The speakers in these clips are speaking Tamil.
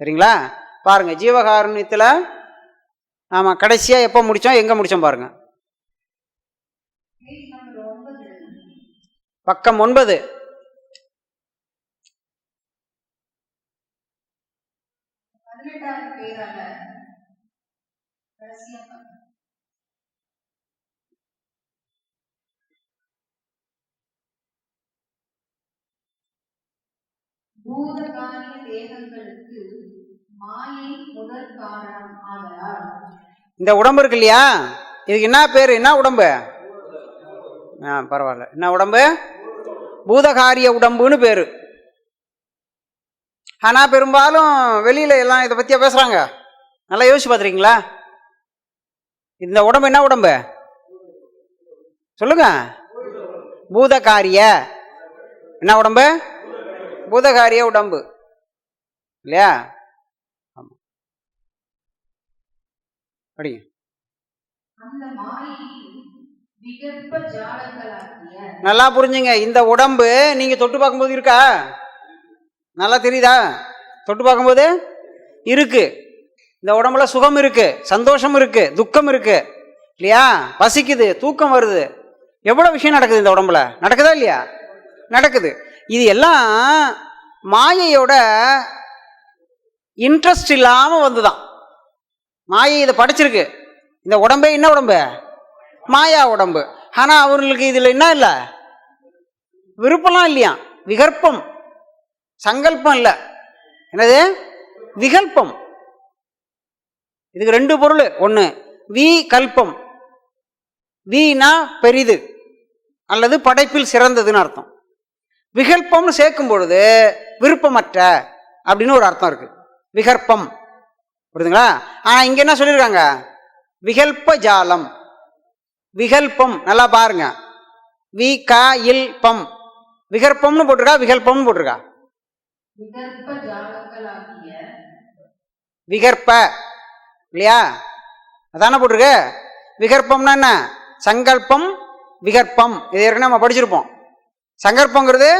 சரிங்களா? பாருங்கள் ஜீவகாருண்யத்தில் ஆமாம் கடைசியாக எப்போ முடித்தோம் எங்கே முடித்தோம் பாருங்கள் பக்கம் ஒன்பது. பதினெட்டாவது பேரால பூதகாரிய தேகங்களுக்கு இந்த உடம்பு இருக்கு இல்லையா? இதுக்கு என்ன பேர்? என்ன உடம்பு? ஆ பரவாயில்ல. என்ன உடம்பு? பூதகாரிய உடம்புன்னு பேர். ஆனால் பெரும்பாலும் வெளியில் எல்லாம் இதை பற்றியா பேசுகிறாங்க நல்லா யோசிச்சு பார்த்துருக்கீங்களா? இந்த உடம்பு என்ன உடம்பு? சொல்லுங்க. பூதகாரிய. என்ன உடம்பு? பூதகாரிய உடம்பு. இல்லையா? படிங்க. நல்லா புரிஞ்சுங்க. இந்த உடம்பு நீங்க தொட்டு பார்க்கும்போது இருக்கா? நல்லா தெரியுதா? தொட்டு பார்க்கும்போது இருக்கு. இந்த உடம்புல சுகம் இருக்கு சந்தோஷம் இருக்கு துக்கம் இருக்கு. இல்லையா? பசிக்குது தூக்கம் வருது. எவ்வளவு விஷயம் நடக்குது இந்த உடம்புல? நடக்குதா இல்லையா? நடக்குது. இது எல்லாம் மாயையோட இன்ட்ரெஸ்ட் இல்லாம வந்துதான். மாயை இதை படைச்சிருக்கு. இந்த உடம்பே என்ன உடம்பு? மாயா உடம்பு. ஆனால் அவர்களுக்கு இதில் என்ன இல்லை? விருப்பம்லாம் இல்லையா? விகற்பம். சங்கல்பம் இல்லை. என்னது? விகல்பம். இதுக்கு ரெண்டு பொருள். ஒன்று வி கல்பம். வினா பெரிது. அல்லது படைப்பில் சிறந்ததுன்னு அர்த்தம். விகல்பம்னு சேர்க்கும் பொழுது விருப்பமற்ற அப்படின்னு ஒரு அர்த்தம் இருக்குது விகற்பம். புரியுதுங்களா? ஆனா இங்க என்ன சொல்லியிருக்காங்க விகல்ப ஜாலம் விகல்பம் நல்லா பாருங்க. வி க இல் பம் விகற்பம்னு போட்டிருக்கா? விகல்பம்னு போட்டிருக்கா? விகற்ப. இல்லையா? அதானே போட்டிருக்கு? விகற்பம்னா என்ன? சங்கல்பம் விகற்பம். இது ஏற்கனவே நம்ம படிச்சிருப்போம். சங்கல்பங்கிறது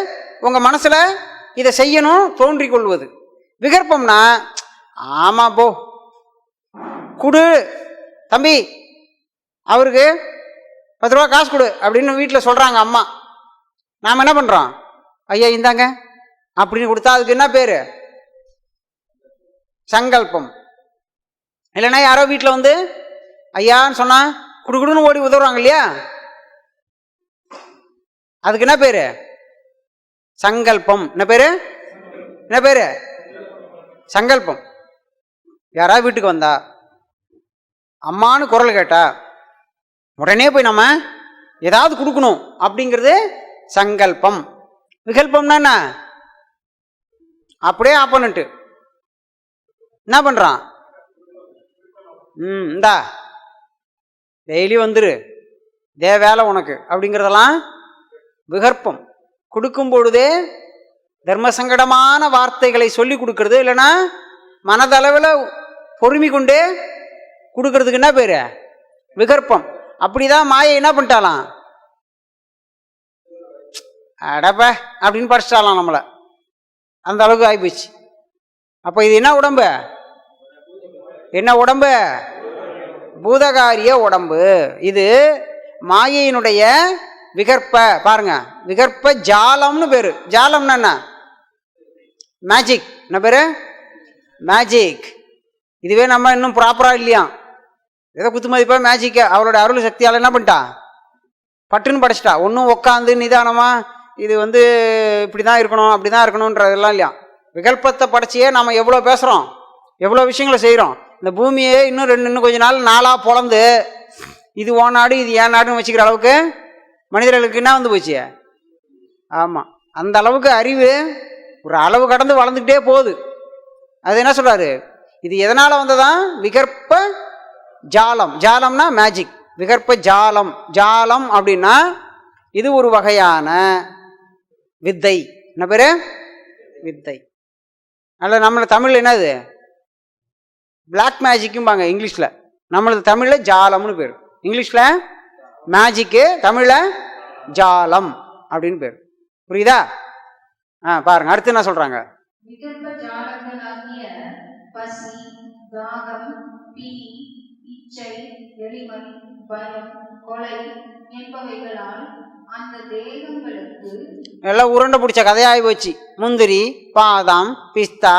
உங்க மனசுல இதை செய்யணும் தோன்றிக் கொள்வது. விகற்பம்னா ஆமா போ. குடு தம்பி. அவருக்கு பத்து ரூபா காசு கொடு அப்படின்னு வீட்டில் சொல்கிறாங்க அம்மா. நாம் என்ன பண்ணுறோம் ஐயா இந்தாங்க. அப்படின்னு கொடுத்தா அதுக்கு என்ன பேர்? சங்கல்பம். இல்லைன்னா யாரோ வீட்டில் வந்து ஐயான்னு சொன்னால் குடு குடுன்னு ஓடி உதவுறாங்க இல்லையா? அதுக்கு என்ன பேர்? சங்கல்பம். என்ன பேர்? என்ன பேர்? சங்கல்பம். யாராவது வீட்டுக்கு வந்தா? அம்மான்னு குரல் கேட்டா உடனே போய் நம்ம ஏதாவது கொடுக்கணும் அப்படிங்கிறது சங்கல்பம். விகல்பம்னா என்ன? அப்படியே ஆப்போனண்ட்டு என்ன பண்ணுறான் ம் இந்தா டெய்லி வந்துரு. இதே வேலை உனக்கு அப்படிங்கிறதெல்லாம் விகற்பம். கொடுக்கும் பொழுதே தர்ம சங்கடமான வார்த்தைகளை சொல்லி கொடுக்கறது இல்லைன்னா மனதளவில் பொறுமை கொண்டு கொடுக்கறதுக்கு என்ன பேர்? விகற்பம். அப்படிதான் மாயை என்ன பண்ணிட்டாலாம்? அடப்ப அப்படின்னு படிச்சிட்டாலாம் நம்மளை. அந்த அளவுக்கு ஆகிப்போச்சு அப்போ இது என்ன உடம்பு? என்ன உடம்பு? பூதகாரிய உடம்பு. இது மாயையினுடைய விகற்ப. பாருங்க. விகற்ப ஜாலம்னு பேர். ஜாலம்னா என்ன? மேஜிக் என்ன பேர்? மேஜிக் இதுவே நம்ம இன்னும் ப்ராப்பராக இல்லையா? ஏதோ குத்து மதிப்பாக மேஜிக்க அவரோட அருள் சக்தியால் என்ன பண்ணிட்டா? பட்டுன்னு படைச்சிட்டா. ஒன்றும் உட்காந்து நிதானமாக இது வந்து இப்படி தான் இருக்கணும் அப்படி தான் இருக்கணுன்றதெல்லாம் இல்லையா? விகல்பத்தை படைச்சியே நம்ம எவ்வளோ பேசுகிறோம் எவ்வளோ விஷயங்களை செய்கிறோம் இந்த பூமியே இன்னும் ரெண்டு இன்னும் கொஞ்ச நாள் நாளாக பொழந்து இது ஓ நாடு இது ஏன் நாடுன்னு வச்சுக்கிற அளவுக்கு மனிதர்களுக்கு என்ன வந்து போச்சு? ஆமாம் அந்த அளவுக்கு அறிவு ஒரு அளவு கடந்து வளர்ந்துக்கிட்டே போகுது. அது என்ன சொல்கிறாரு இது எதனால் வந்ததான் விகற்ப ஜாலம். ஜாலம்னா மேஜிக் விகற்ப ஜாலம். ஜாலம் அப்படின்னா இது ஒரு வகையான வித்தை. என்ன பேர்? வித்தை. அல்ல நம்மளை தமிழ் என்னது? பிளாக் மேஜிக்கும்பாங்க இங்கிலீஷில். நம்மளது தமிழில் ஜாலம்னு பேர். இங்கிலீஷில் மேஜிக்கு தமிழில் ஜாலம் அப்படின்னு பேர். புரியுதா? ஆ பாருங்க. அடுத்து என்ன சொல்கிறாங்க பசி தாகம் பிணி இச்சை எளிமை பயம் கொலை என்பவைகளால் அந்த தேகங்களுக்கு எல்லாம் உருண்டை பிடிச்ச கதையாகி போச்சு. முந்திரி பாதாம் பிஸ்தா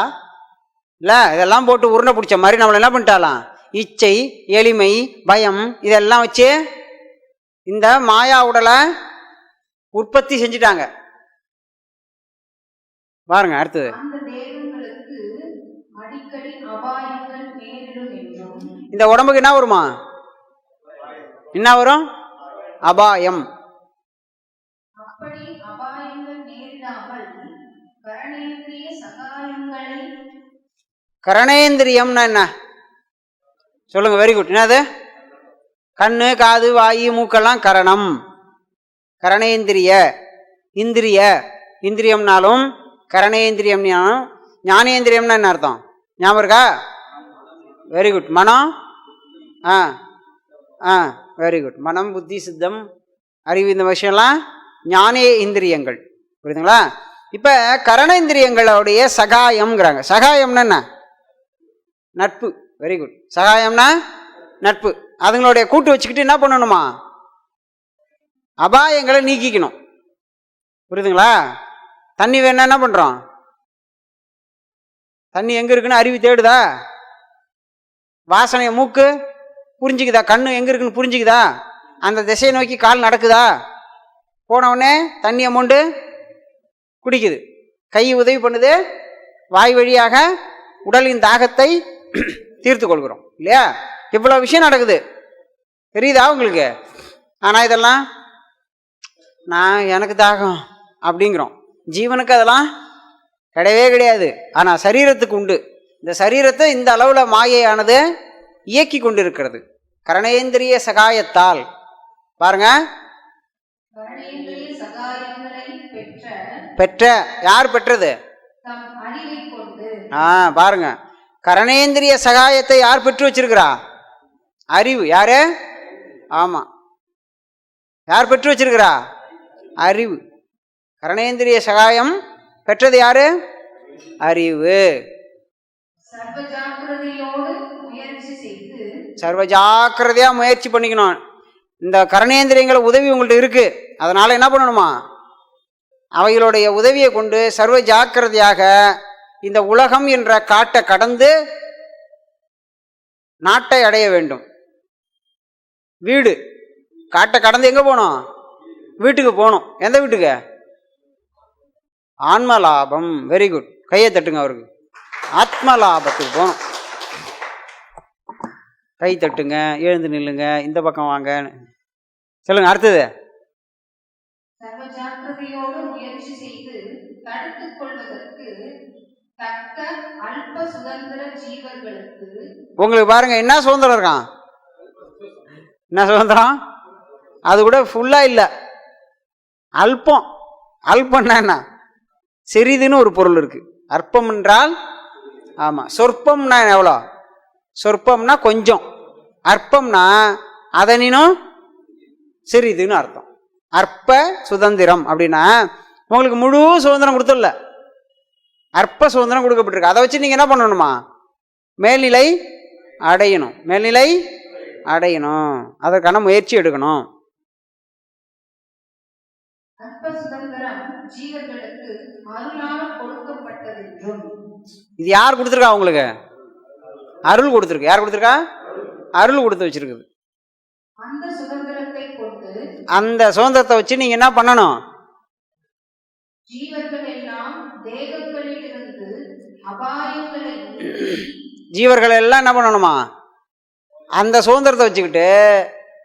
இல்லை இதெல்லாம் போட்டு உருண்டை பிடிச்ச மாதிரி நம்மளை என்ன பண்ணிட்டாலாம்? இச்சை எளிமை பயம் இதெல்லாம் வச்சு இந்த மாயா உடலை உற்பத்தி செஞ்சிட்டாங்க. பாருங்க அடுத்தது அந்த தேகங்களுக்கு அடிக்கடி அபாயங்கள் நேரிடும் என்றும் இந்த உடம்புக்கு என்ன வருமா? என்ன வரும்? அபாயம். கரணேந்திரியம்னா என்ன? சொல்லுங்க வெரி குட் என்னது? கண்ணு காது வாயு மூக்கெல்லாம் கரணம். கரணேந்திரிய. இந்திரிய. இந்திரியம்னாலும் கரணேந்திரியம்னாலும் ஞானேந்திரியம்னா என்ன அர்த்தம்? ஞாபகம் இருக்கா? வெரி குட் மனம்? ஆ ஆ வெரி குட் மனம் புத்தி சித்தம் அறிவு இந்த விஷயம்லாம் ஞானே இந்திரியங்கள். புரியுதுங்களா? இப்போ கரணேந்திரியங்களுடைய சகாயம்ங்கிறாங்க. சகாயம்னா என்ன? நட்பு. வெரி குட் சகாயம்னா நட்பு. அதுங்களுடைய கூட்டு வச்சுக்கிட்டு என்ன பண்ணணுமா? அபாயங்களை நீக்கிக்கணும். புரியுதுங்களா? தண்ணி வேணா என்ன பண்ணுறோம் தண்ணி எங்கே இருக்குன்னு அறிவு தேடுதா? வாசனையை மூக்கு புரிஞ்சுக்குதா? கண்ணு எங்கே இருக்குன்னு புரிஞ்சுக்குதா? அந்த திசையை நோக்கி கால் நடக்குதா? போனவுடனே தண்ணி அமௌண்டு குடிக்குது. கை உதவி பண்ணுது. வாய் வழியாக உடலின் தாகத்தை தீர்த்து கொள்கிறோம். இல்லையா? இவ்வளோ விஷயம் நடக்குது. தெரியுதா உங்களுக்கு? ஆனால் இதெல்லாம் நான் எனக்கு தாகம் அப்படிங்கிறோம். ஜீவனுக்கு அதெல்லாம் கிடையவே கிடையாது. ஆனால் சரீரத்துக்கு உண்டு. இந்த சரீரத்தை இந்த அளவில் மாயையானது இயக்கி கொண்டிருக்கிறது. கரணேந்திரிய சகாயத்தால். பாருங்க. பெற்ற யார் பெற்றது? ஆ பாருங்க. கரணேந்திரிய சகாயத்தை யார் பெற்று வச்சிருக்கிறா? அறிவு. யாரு? ஆமா. யார் பெற்று வச்சிருக்கிறா? அறிவு. கரணேந்திரிய சகாயம் பெற்றது யாரு? அறிவு. சர்வஜாக்கிரதையா முயற்சி பண்ணிக்கணும். இந்த கரணேந்திரியங்கள உதவி உங்கள்ட்ட இருக்கு. அதனால என்ன பண்ணணுமா? அவைகளுடைய உதவியை கொண்டு சர்வ ஜாக்கிரதையாக இந்த உலகம் என்ற காட்டை கடந்து நாட்டை அடைய வேண்டும். வீடு. காட்டை கடந்து எங்க போகணும் வீட்டுக்கு போகணும் எந்த வீட்டுக்கு? ஆன்ம லாபம் வெரி குட் கையை தட்டுங்க அவருக்கு. ஆத்ம லாபத்துக்கு போகணும். கை தட்டுங்க எழுந்து நில்லுங்க இந்த பக்கம் வாங்க சொல்லுங்க அடுத்தது. உங்களுக்கு பாருங்க என்ன சுதந்திரம் இருக்கான்? என்ன சுதந்திரம்? அது கூட ஃபுல்லா இல்லை. அல்பம். அல்பம்னா என்ன? சிறிதுன்னு ஒரு பொருள் இருக்கு. அற்பம் என்றால் ஆமாம் சொற்பம்னா எவ்வளோ? சொற்பம்னா கொஞ்சம். அற்பம்னா அதனினும் சிறிதுன்னு அர்த்தம். அற்ப சுதந்திரம் அப்படின்னா உங்களுக்கு முழு சுதந்திரம் கொடுத்துடல. அற்ப சுதந்திரம் கொடுக்கப்பட்டிருக்கு. அதை வச்சு நீங்கள் என்ன பண்ணணுமா? மேல்நிலை அடையணும். மேல்நிலை அடையணும். அதற்கான முயற்சி எடுக்கணும். இது யார் கொடுத்துருக்கா உங்களுக்கு? அருள் கொடுத்துருக்கு. யார் கொடுத்துருக்கா? அருள் கொடுத்து வச்சிருக்குது. அந்த சுதந்திரத்தை வச்சு நீங்கள் என்ன பண்ணணும்? ஜீவர்கள் எல்லாம் என்ன பண்ணணுமா? அந்த சுதந்திரத்தை வச்சுக்கிட்டு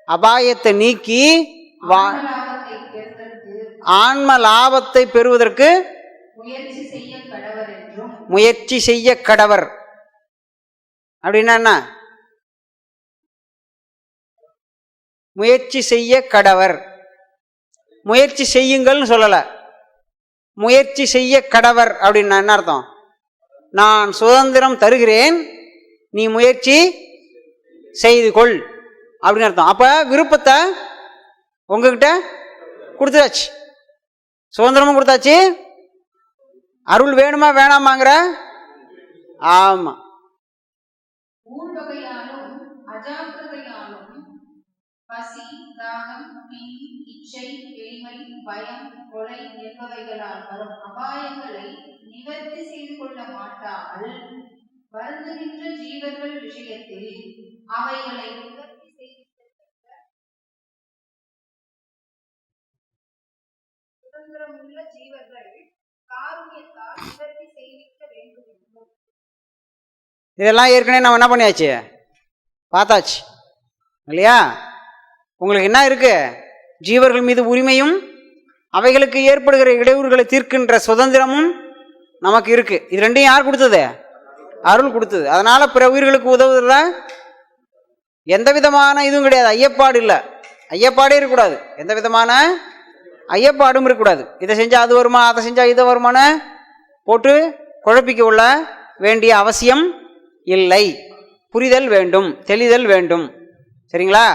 அபாயத்தை நீக்கி ஆன்ம லாபத்தை பெறுவதற்கு முயற்சி செய்ய கடவர் அப்படின்னா என்ன? முயற்சி செய்ய கடவர். முயற்சி செய்யுங்கள்னு சொல்லலை. முயற்சி செய்ய கடவர் அப்படின்னா என்ன அர்த்தம்? நான் சுதந்திரம் தருகிறேன் நீ முயற்சி செய்து கொள் அப்படின்னு அர்த்தம். அப்போ விருப்பத்தை உங்ககிட்ட கொடுத்தாச்சு. சுதந்திரமும் கொடுத்தாச்சு. அருள் வேணுமா வேணாமாங்கிற? ஆமாம் அஜாக்கிரதையாலும் பசி தாகம் பிணி இச்சை எளிமை பயம் கொலை என்பவைகளால் வரும் அபாயங்களை நிவர்த்தி செய்து கொள்ள மாட்டாமல் வருந்துகின்ற ஜீவர்கள் விஷயத்தில் அவைகளை நிவர்த்தி செய்து சுதந்திரமுள்ள ஜீவர்கள் காருண்யத்தால் நிவர்த்தி வேண்டும் இதெல்லாம் ஏற்கனவே நம்ம என்ன பண்ணியாச்சு? பார்த்தாச்சு. இல்லையா? உங்களுக்கு என்ன இருக்கு? ஜீவர்கள் மீது உரிமையும் அவைகளுக்கு ஏற்படுகிற இடையூறுகளை தீர்க்கின்ற சுதந்திரமும் நமக்கு இருக்கு. இது ரெண்டையும் யார் கொடுத்தது? அருள் கொடுத்தது. அதனால பிற உயிர்களுக்கு உதவுறதுல எந்த விதமான இதுவும் கிடையாது. ஐயப்பாடு இல்லை. ஐயப்பாடே இருக்கக்கூடாது. எந்த விதமான ஐயப்பாடும் இருக்கக்கூடாது. இதை செஞ்சால் அது வருமா? அதை செஞ்சால் இதை வருமான போட்டு குழப்பிக்க உள்ள வேண்டிய அவசியம் இல்லை. புரிதல் வேண்டும் தெளிதல் வேண்டும். சரிங்களா?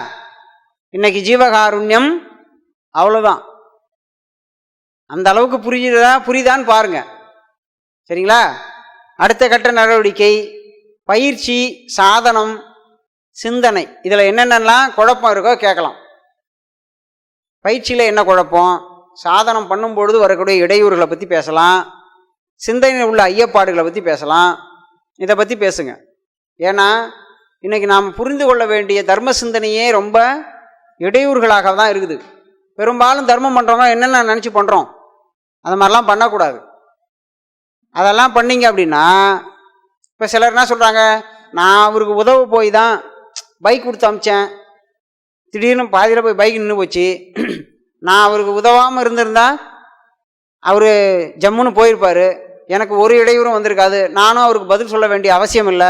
இன்னைக்கு ஜீவகாருண்யம் அவ்வளோதான் அந்த அளவுக்கு புரியுதா? புரியுதான்னு பாருங்க. சரிங்களா? அடுத்த கட்ட நடவடிக்கை பயிற்சி சாதனம் சிந்தனை. இதில் என்னென்னலாம் குழப்பம் இருக்கோ கேட்கலாம். பயிற்சியில் என்ன குழப்பம்? சாதனம் பண்ணும்பொழுது வரக்கூடிய இடையூறுகளை பற்றி பேசலாம். சிந்தனையில் உள்ள ஐயப்பாடுகளை பற்றி பேசலாம். இதை பற்றி பேசுங்க. ஏன்னா இன்றைக்கி நாம் புரிந்து கொள்ள வேண்டிய தர்ம சிந்தனையே ரொம்ப இடையூறுகளாக தான் இருக்குது. பெரும்பாலும் தர்மம் பண்ணுறவங்க என்னென்ன நினச்சி பண்ணுறோம் அது மாதிரிலாம் பண்ணக்கூடாது. அதெல்லாம் பண்ணீங்க அப்படின்னா இப்போ சிலர் என்ன சொல்கிறாங்க நான் அவருக்கு உதவ போய் தான் பைக் கொடுத்து அமிச்சேன். திடீர்னு பாதியில் போய் பைக் நின்று போச்சு. நான் அவருக்கு உதவாமல் இருந்திருந்தா அவர் ஜம்முன்னு போயிருப்பார். எனக்கு ஒரு இடையூறும் வந்திருக்காது. நானும் அவருக்கு பதில் சொல்ல வேண்டிய அவசியம் இல்லை.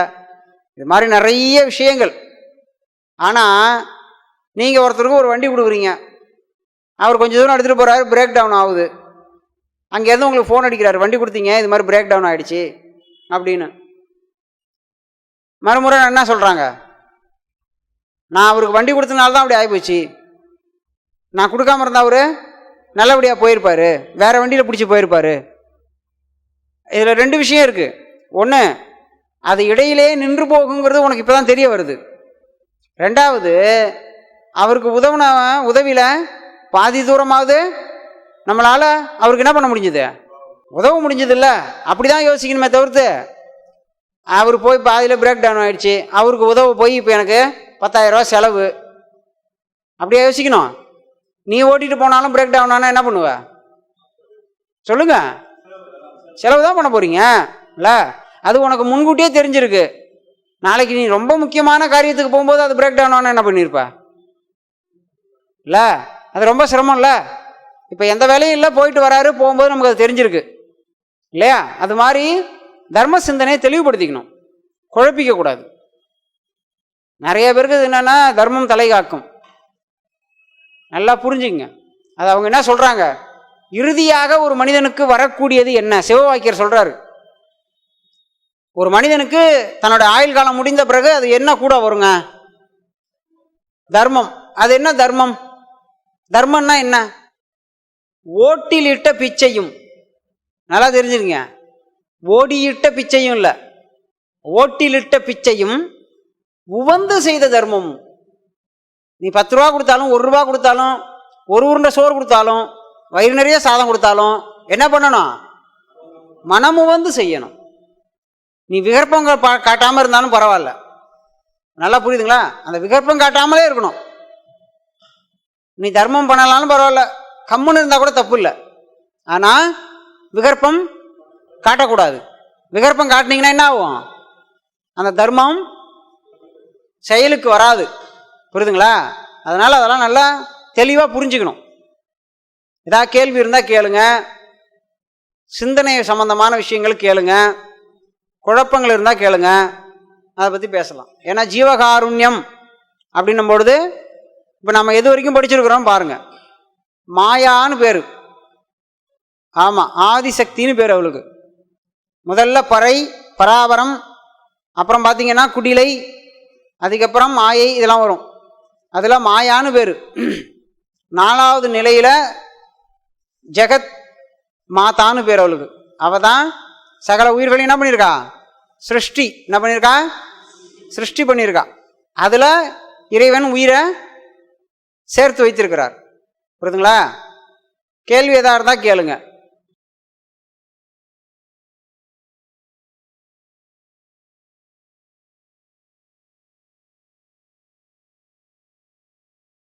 இது மாதிரி நிறைய விஷயங்கள். ஆனால் நீங்கள் ஒருத்தருக்கு ஒரு வண்டி கொடுக்குறீங்க. அவர் கொஞ்சம் தூரம் எடுத்துகிட்டு போகிறாரு பிரேக் டவுன் ஆகுது. அங்கேருந்து உங்களுக்கு ஃபோன் அடிக்கிறார் வண்டி கொடுத்தீங்க இது மாதிரி பிரேக் டவுன் ஆகிடுச்சு அப்படின்னு. மறுமுறை என்ன சொல்கிறாங்க நான் அவருக்கு வண்டி கொடுத்தனால தான் அப்படி ஆகிப்போச்சு நான் கொடுக்காம இருந்தால் அவரு நல்லபடியாக போயிருப்பார். வேறு வண்டியில் பிடிச்சி போயிருப்பாரு. இதில் ரெண்டு விஷயம் இருக்குது ஒன்று அது இடையிலே நின்று போகுங்கிறது உனக்கு இப்போ தான் தெரிய வருது. ரெண்டாவது அவருக்கு உதவுன உதவியில் பாதி தூரமாவது நம்மளால் அவருக்கு என்ன பண்ண முடிஞ்சது? உதவ முடிஞ்சதில்ல. அப்படி தான் யோசிக்கணுமே தவிர்த்து அவர் போய் பாதியில் பிரேக் டவுன் ஆகிடுச்சு அவருக்கு உதவ போய் இப்போ எனக்கு பத்தாயிரரூவா செலவு. அப்படியே யோசிக்கணும். நீ ஓட்டிட்டு போனாலும் பிரேக் டவுன் ஆனால் என்ன பண்ணுவ? சொல்லுங்க. செலவு தான் பண்ண போறீங்க. இல்லை? அது உனக்கு முன்கூட்டியே தெரிஞ்சிருக்கு. நாளைக்கு நீ ரொம்ப முக்கியமான காரியத்துக்கு போகும்போது அது பிரேக் டவுன் ஆனால் என்ன பண்ணியிருப்ப இல்லை? அது ரொம்ப சிரமம் இல்லை? இப்போ எந்த வேலையும் இல்லை போயிட்டு வராரு போகும்போது நமக்கு அது தெரிஞ்சிருக்கு. இல்லையா? அது மாதிரி தர்ம சிந்தனையை தெளிவுபடுத்திக்கணும். குழப்பிக்கக்கூடாது நிறைய பேருக்கு இது என்னென்னா தர்மம் தலை காக்கும். நல்லா புரிஞ்சுங்க. அது அவங்க என்ன சொல்கிறாங்க இறுதியாக ஒரு மனிதனுக்கு வரக்கூடியது என்ன? சிவவாக்கியர் சொல்கிறாரு ஒரு மனிதனுக்கு தன்னோட ஆயுள் காலம் முடிந்த பிறகு அது என்ன கூட வருங்க? தர்மம். அது என்ன தர்மம்? தர்மம்னா என்ன? ஓட்டிலிட்ட பிச்சையும். நல்லா தெரிஞ்சுருங்க ஓடியிட்ட பிச்சையும் இல்லை. ஓட்டிலிட்ட பிச்சையும் உவந்து செய்த தர்மம். நீ பத்து ரூபா கொடுத்தாலும் ஒரு ரூபா கொடுத்தாலும் ஒரு உருண்டை சோறு கொடுத்தாலும் வயிறு நிறைய சாதம் கொடுத்தாலும் என்ன பண்ணணும்? மனம் உவந்து செய்யணும். நீ விகற்பம் காட்டாமல் இருந்தாலும் பரவாயில்ல. நல்லா புரியுதுங்களா? அந்த விகற்பம் காட்டாமலே இருக்கணும். நீ தர்மம் பண்ணலாலும் பரவாயில்ல. கம்முன்னு இருந்தால் கூட தப்பு இல்லை. ஆனால் விகற்பம் காட்டக்கூடாது. விகற்பம் காட்டினீங்கன்னா என்ன ஆகும்? அந்த தர்மம் செயலுக்கு வராது. புரியுதுங்களா அதனால் அதெல்லாம் நல்லா தெளிவாக புரிஞ்சுக்கணும். ஏதாவது கேள்வி இருந்தால் கேளுங்க. சிந்தனை சம்பந்தமான விஷயங்கள் கேளுங்க. குழப்பங்கள் இருந்தால் கேளுங்க. அதை பற்றி பேசலாம். ஏன்னா ஜீவகாருண்யம் அப்படின்னும் பொழுது இப்போ நம்ம எது வரைக்கும் படிச்சிருக்கிறோம் பாருங்கள் மாயான்னு பேர். ஆமாம் ஆதிசக்தின்னு பேர் அவளுக்கு. முதல்ல பறை பராபரம் அப்புறம் பார்த்தீங்கன்னா குடிலை அதுக்கப்புறம் மாயை இதெல்லாம் வரும். அதில் மாயான்னு பேர். நாலாவது நிலையில் ஜெகத் மாதான்னு பேர் அவளுக்கு. அவள் தான் சகல உயிர்களையும் என்ன பண்ணியிருக்கா? சிருஷ்டி. என்ன பண்ணியிருக்கா? சிருஷ்டி பண்ணியிருக்கா. அதில் இறைவன் உயிரை சேர்த்து வைத்திருக்கிறார். புரியுதுங்களா? கேள்வி எதாக இருந்தால் கேளுங்கள்